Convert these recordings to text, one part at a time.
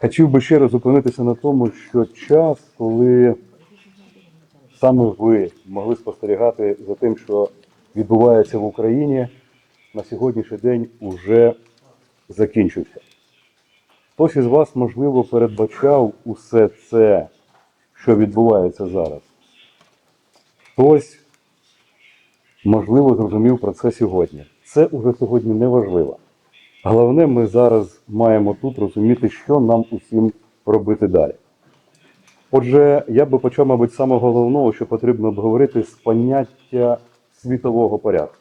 Хотів би ще раз зупинитися на тому, що час, коли саме ви могли спостерігати за тим, що відбувається в Україні, на сьогоднішній день уже закінчився. Хтось із вас, можливо, передбачав усе це, що відбувається зараз. Хтось, можливо, зрозумів про це сьогодні. Це уже сьогодні не важливо. Головне, ми зараз маємо тут розуміти, що нам усім робити далі. Отже, я би почав, мабуть, з самого головного, що потрібно обговорити з поняття світового порядку.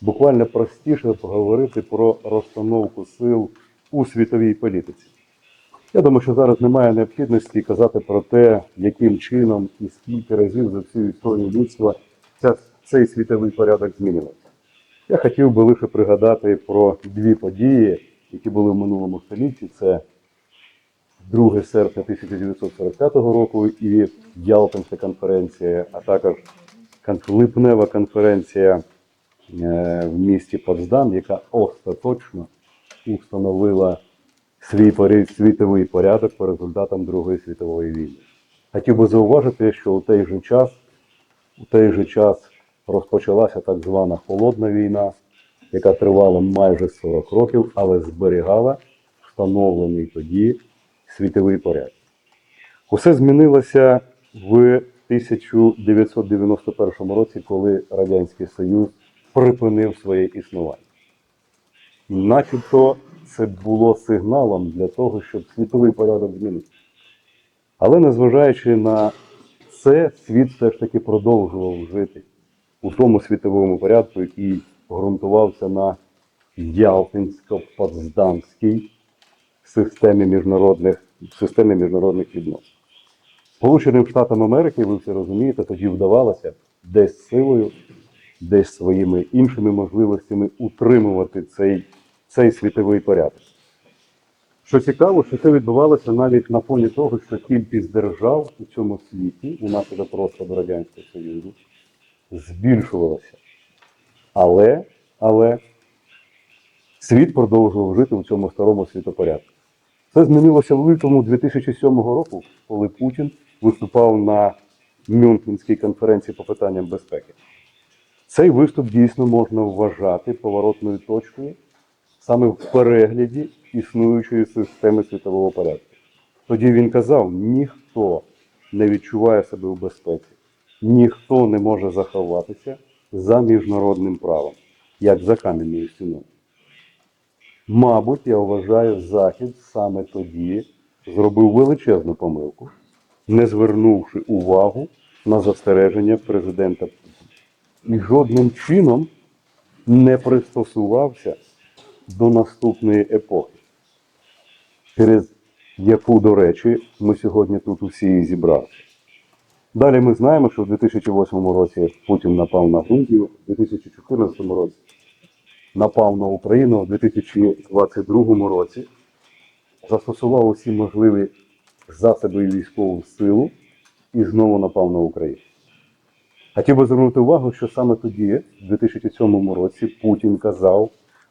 Буквально простіше поговорити про розстановку сил у світовій політиці. Я думаю, що зараз немає необхідності казати про те, яким чином і скільки разів за всю історію людства ця, цей світовий порядок змінювався. Я хотів би лише пригадати про дві події, які були в минулому столітті. Це 2 серпня 1945 року і Ялтинська конференція, а також липнева конференція е, в місті Потсдам, яка остаточно установила свій світовий порядок по результатам Другої світової війни. Хотів би зауважити, що у той же час, у той же час розпочалася так звана холодна війна, яка тривала майже 40 років, але зберігала встановлений тоді світовий порядок. Усе змінилося в 1991 році, коли Радянський Союз припинив своє існування. Начебто це було сигналом для того, щоб світовий порядок змінився. Але незважаючи на це, світ все ж таки продовжував жити у тому світовому порядку, який ґрунтувався на Ялтинсько-Потсдамській системі міжнародних, системі міжнародних відносин. Сполученим Штатам Америки, ви все розумієте, тоді вдавалося десь силою, десь своїми іншими можливостями утримувати цей, цей світовий порядок. Що цікаво, що це відбувалося навіть на фоні того, що кількість держав у цьому світі, у нашого розпаду Радянського Союзу, збільшувалася. Але, але світ продовжував жити у цьому старому світопорядку. Це змінилося в лютому 2007 року, коли Путін виступав на Мюнхенській конференції по питанням безпеки. Цей виступ дійсно можна вважати поворотною точкою саме в перегляді існуючої системи світового порядку. Тоді він казав: ніхто не відчуває себе у безпеці, ніхто не може заховатися за міжнародним правом, як за кам'яною стіною. Мабуть, я вважаю, Захід саме тоді зробив величезну помилку, не звернувши увагу на застереження президента. І жодним чином не пристосувався до наступної епохи, через яку, до речі, ми сьогодні тут усі зібралися. Далі ми знаємо, що в 2008 році Путін напав на Грузію, в 2014 році напав на Україну, в 2022 році застосував усі можливі засоби військову силу і знову напав на Україну. Хотів би звернути увагу, що саме тоді, в 2007 році, Путін казав,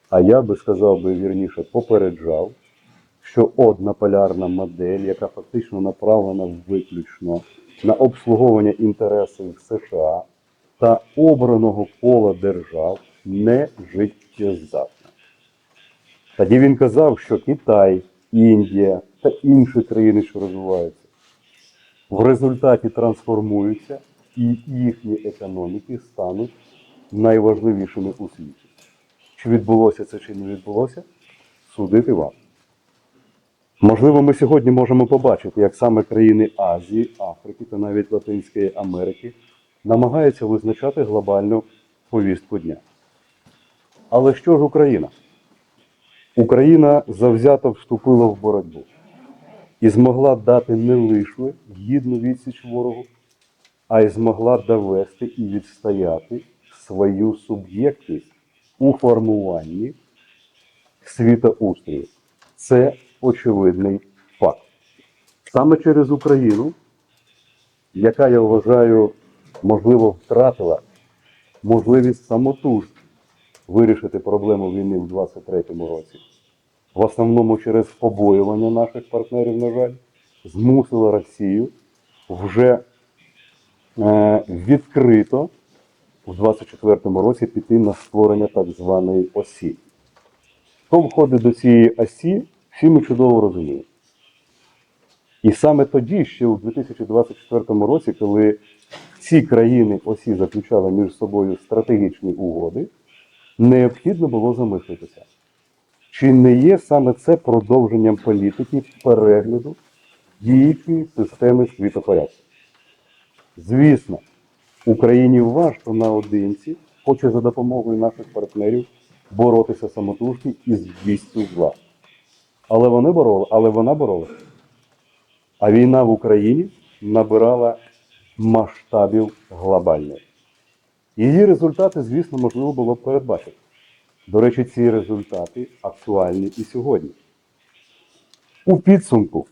а я би сказав би вірніше, попереджав, що однополярна модель, яка фактично направлена виключно на обслуговування інтересів США та обраного кола держав, не життєздатна. Тоді він казав, що Китай, Індія та інші країни, що розвиваються, в результаті трансформуються і їхні економіки стануть найважливішими у світі. Чи відбулося це, чи не відбулося, судити вам. Можливо, ми сьогодні можемо побачити, як саме країни Азії, Африки та навіть Латинської Америки намагаються визначати глобальну повістку дня. Але що ж Україна? Україна завзято вступила в боротьбу і змогла дати не лише гідну відсіч ворогу, а й змогла довести і відстояти свою суб'єктність у формуванні світоустрою. Це очевидний факт. Саме через Україну, яка я вважаю, можливо, втратила можливість самотужки вирішити проблему війни в 23-му році, в основному через побоювання наших партнерів, на жаль, змусила Росію вже е, відкрито у 24-му році піти на створення так званої осі. Хто входить до цієї осі, всі ми чудово розуміємо. І саме тоді, ще у 2024 році, коли ці країни осі заключали між собою стратегічні угоди, необхідно було замислитися, чи не є саме це продовженням політики перегляду діючої системи світопорядку. Звісно, Україні важко наодинці, хоче за допомогою наших партнерів боротися самотужки із вістю зла. Але вони бороли, але вона боролася. А війна в Україні набирала масштабів глобальних. Її результати, звісно, можливо було б передбачити. До речі, ці результати актуальні і сьогодні. У підсумку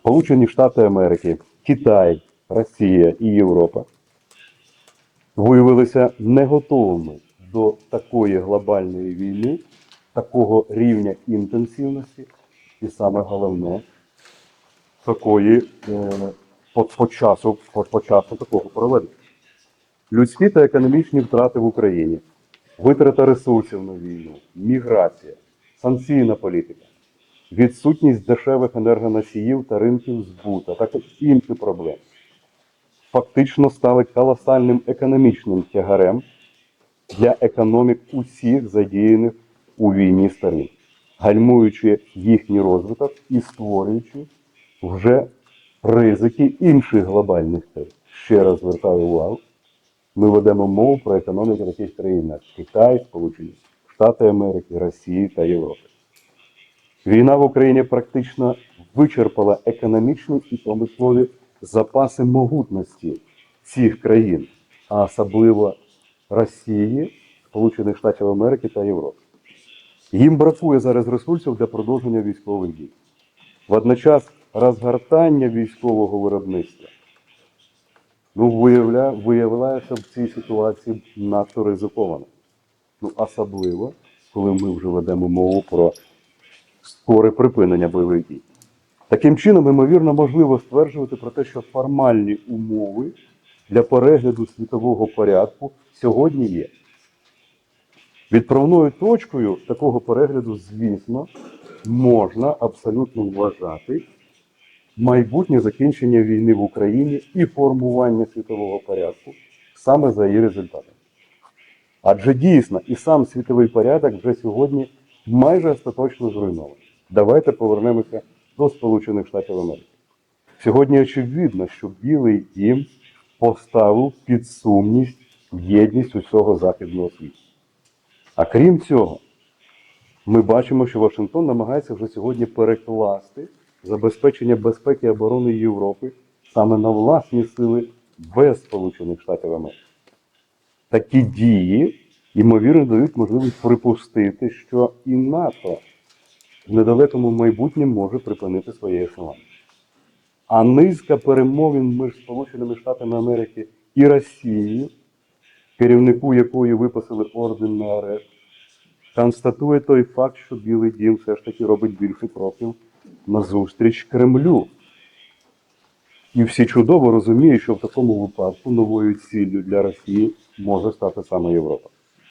Сполучені Штати Америки, Китай, Росія і Європа виявилися не готовими до такої глобальної війни, такого рівня інтенсивності, і саме головне, такої е, по, такого проведення. Людські та економічні втрати в Україні, витрата ресурсів на війну, міграція, санкційна політика, відсутність дешевих енергоносіїв та ринків збута, також інші проблеми. Фактично ставить колосальним економічним тягарем для економік усіх задіяних у війні сторін, гальмуючи їхній розвиток і створюючи вже ризики інших глобальних тем. Ще раз звертаю увагу, ми ведемо мову про економіку таких країн, як Китай, Сполучені Штати Америки, Росії та Європи. Війна в Україні практично вичерпала економічні і промислові запаси могутності цих країн, а особливо Росії, Сполучених Штатів Америки та Європи. Їм бракує зараз ресурсів для продовження військових дій. Водночас розгортання військового виробництва ну, виявля, виявляється в цій ситуації надто ризиковано. Ну, особливо, коли ми вже ведемо мову про скоре припинення бойових дій. Таким чином, ймовірно, можливо стверджувати про те, що формальні умови для перегляду світового порядку сьогодні є. Відправною точкою такого перегляду, звісно, можна абсолютно вважати майбутнє закінчення війни в Україні і формування світового порядку саме за її результатами. Адже дійсно і сам світовий порядок вже сьогодні майже остаточно зруйнований. Давайте повернемося до Сполучених Штатів Америки. Сьогодні очевидно, що Білий дім поставив під сумність єдність усього західного світу. А крім цього, ми бачимо, що Вашингтон намагається вже сьогодні перекласти забезпечення безпеки і оборони Європи саме на власні сили без Сполучених Штатів Америки. Такі дії, ймовірно, дають можливість припустити, що і НАТО в недалекому майбутньому може припинити своє існування. А низка перемовин між Сполученими Штатами Америки і Росією, керівнику якої виписали орден на арешт, констатує той факт, що Білий Дім все ж таки робить більше кроків назустріч Кремлю. І всі чудово розуміють, що в такому випадку новою ціллю для Росії може стати саме Європа.